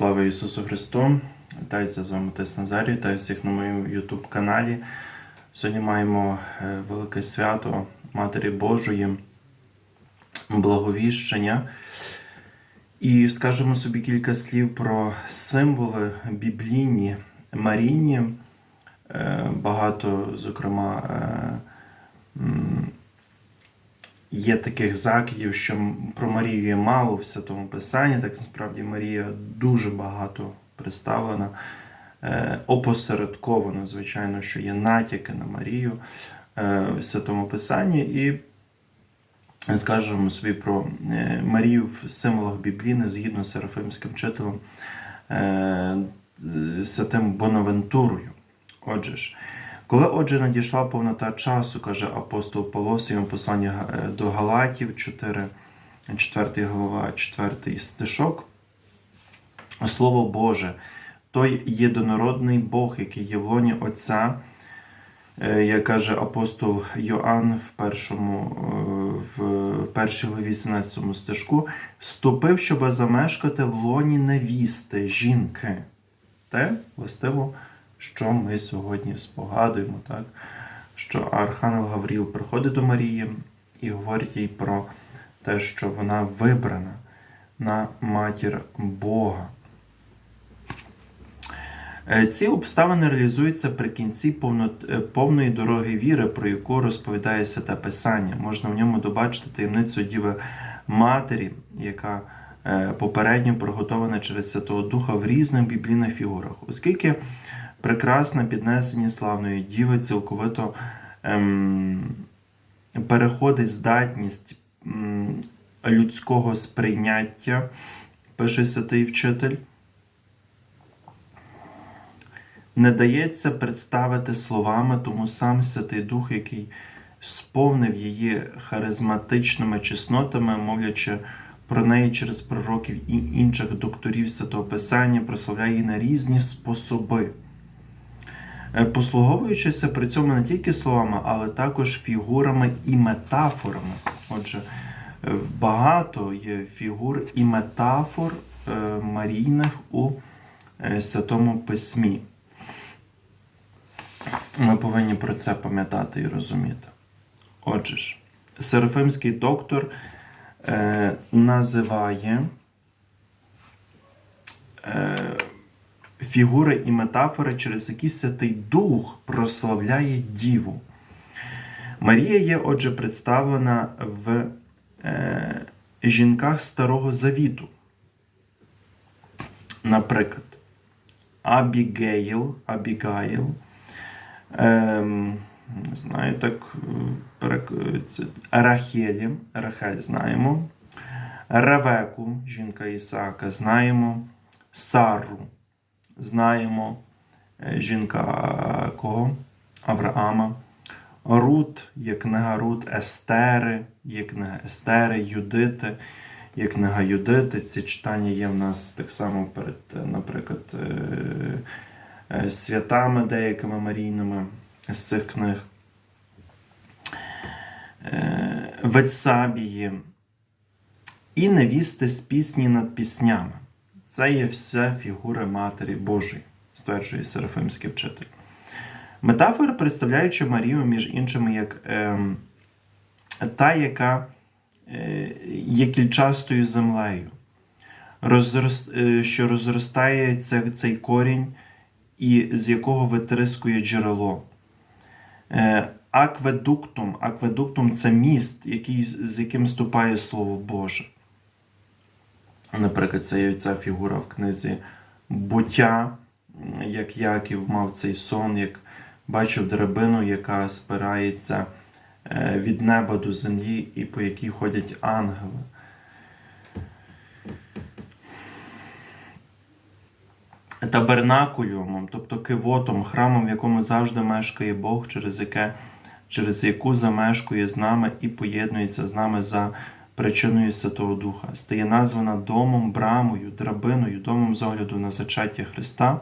Слава Ісусу Христу! Вітаюся з вами Отець Назарій, вітаю всіх на моєму YouTube каналі. Сьогодні маємо е, велике свято Матері Божої, благовіщення. І скажемо собі кілька слів про символи біблійні Маріні. Е, Багато, зокрема, е, є таких закидів, що про Марію є мало в Святому Писанні. Так насправді Марія дуже багато представлена, е, опосередковано, звичайно, що є натяки на Марію е, в Святому Писанні. І скажемо собі про е, Марію в символах Біблійни згідно з Серафимським вчителем е, е, святим Бонавентурою. Отже ж, коли отже надійшла повнота часу, каже апостол Павло в своєму посланні е, до Галатів, 4, 4 глава, 4 стишок, Слово Боже, той єдинородний Бог, який є в лоні Отця, е, як каже апостол Йоанн в першому, е, в першій главі 17 стежку, ступив, щоб замешкати в лоні невісти, жінки. Те, властиво, що ми сьогодні спогадуємо, так? що Архангел Гавріл приходить до Марії і говорить їй про те, що вона вибрана на матір Бога. Е, Ці обставини реалізуються при кінці е, повної дороги віри, про яку розповідає Святе Писання. Можна в ньому добачити таємницю Діви Матері, яка е, попередньо приготована через Святого Духа в різних біблійних фігурах, оскільки прекрасне піднесення славної Діви цілковито ем, переходить здатність м, людського сприйняття, пише святий вчитель не дається представити словами, тому сам Святий Дух, який сповнив її харизматичними чеснотами, мовлячи про неї через пророків і інших докторів Святого Писання, прославляє її на різні способи. Е, Послуговуючися при цьому не тільки словами, але також фігурами і метафорами. Отже, е, багато є фігур і метафор е, марійних у Святому Письмі. Ми повинні про це пам'ятати і розуміти. Отже ж, Серафимський доктор називає фігури і метафори, через які Святий Дух прославляє Діву. Марія є, отже, представлена в е, жінках Старого Завіту. Наприклад, Абігейл, Абігаїл, ем, не знаю, так, е, Рахелі, Рахель знаємо, Ревеку, жінка Ісаака, знаємо, Сару, знаємо, е, жінка е, кого? Авраама. Рут, є книга Рут, Естери, є книга Естери, Юдити, є книга Юдити. Ці читання є в нас так само перед, е, наприклад, святами деякими марійними з цих книг. Вецабії і невісти з пісні над піснями. Це є все фігури Матері Божої, стверджує Серафимський вчитель. Метафора, представляючи Марію, між іншими, як ем, та, яка е, є кільчастою землею, розрос, е, що розростає ця- цей корінь, і з якого витрискує джерело. Е, акведуктум. Акведуктум це міст, який, з яким ступає Слово Боже. Наприклад, це ця фігура в книзі Буття, як Яків мав цей сон, як бачив драбину, яка спирається е, від неба до землі, і по якій ходять ангели. Табернакулюмом, тобто кивотом, храмом, в якому завжди мешкає Бог, через яке, через яку замешкує з нами і поєднується з нами за причиною Святого Духа, стає названа домом, брамою, драбиною, домом з огляду на зачаття Христа,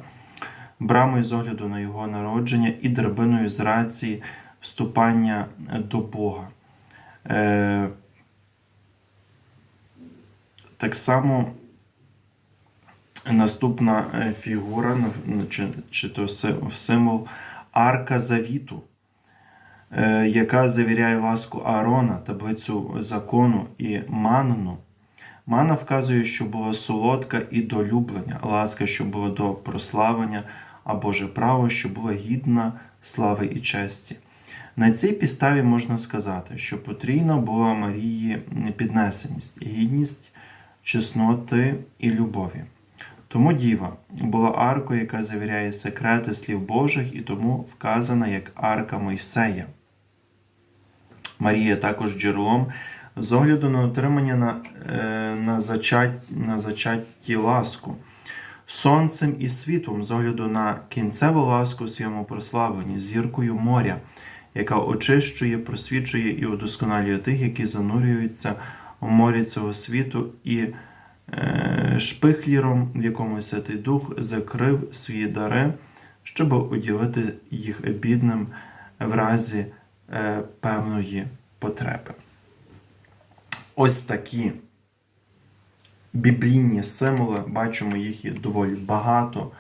брамою з огляду на Його народження і драбиною з рації вступання до Бога. Е, так само Наступна е, фігура, ну, чи, чи то символ арка завіту, яка завіряє ласку Аарона, таблицю закону і манну. Мана вказує, що було солодка і долюблення, ласка, що було до прославлення, а Боже право, що було гідна слави і честі. На цій підставі можна сказати, що потрійно була Марії піднесеність, гідність, чесноти і любові. Тому діва була аркою, яка завіряє секрети слів Божих, і тому вказана як арка Мойсея. Марія також джерелом з огляду на отримання на, е, на, зачат, на зачатті ласку, сонцем і світлом з огляду на кінцеву ласку в своєму прославленні, зіркою моря, яка очищує, просвічує і удосконалює тих, які занурюються у морі цього світу, і е, шпихліром, в якому Святий Дух закрив свої дари, щоб уділити їх бідним в разі певної потреби. Ось такі біблійні символи, бачимо, їх є доволі багато,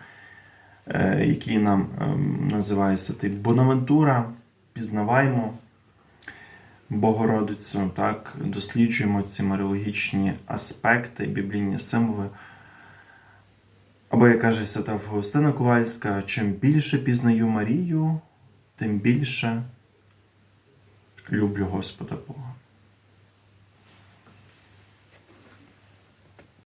е, які нам ем, називає Святий Бонавентура. Пізнаваємо Богородицю, так, досліджуємо ці маріологічні аспекти, біблійні символи. Або, як каже Свята Фаустина Ковальська, чим більше пізнаю Марію, тим більше люблю Господа Бога.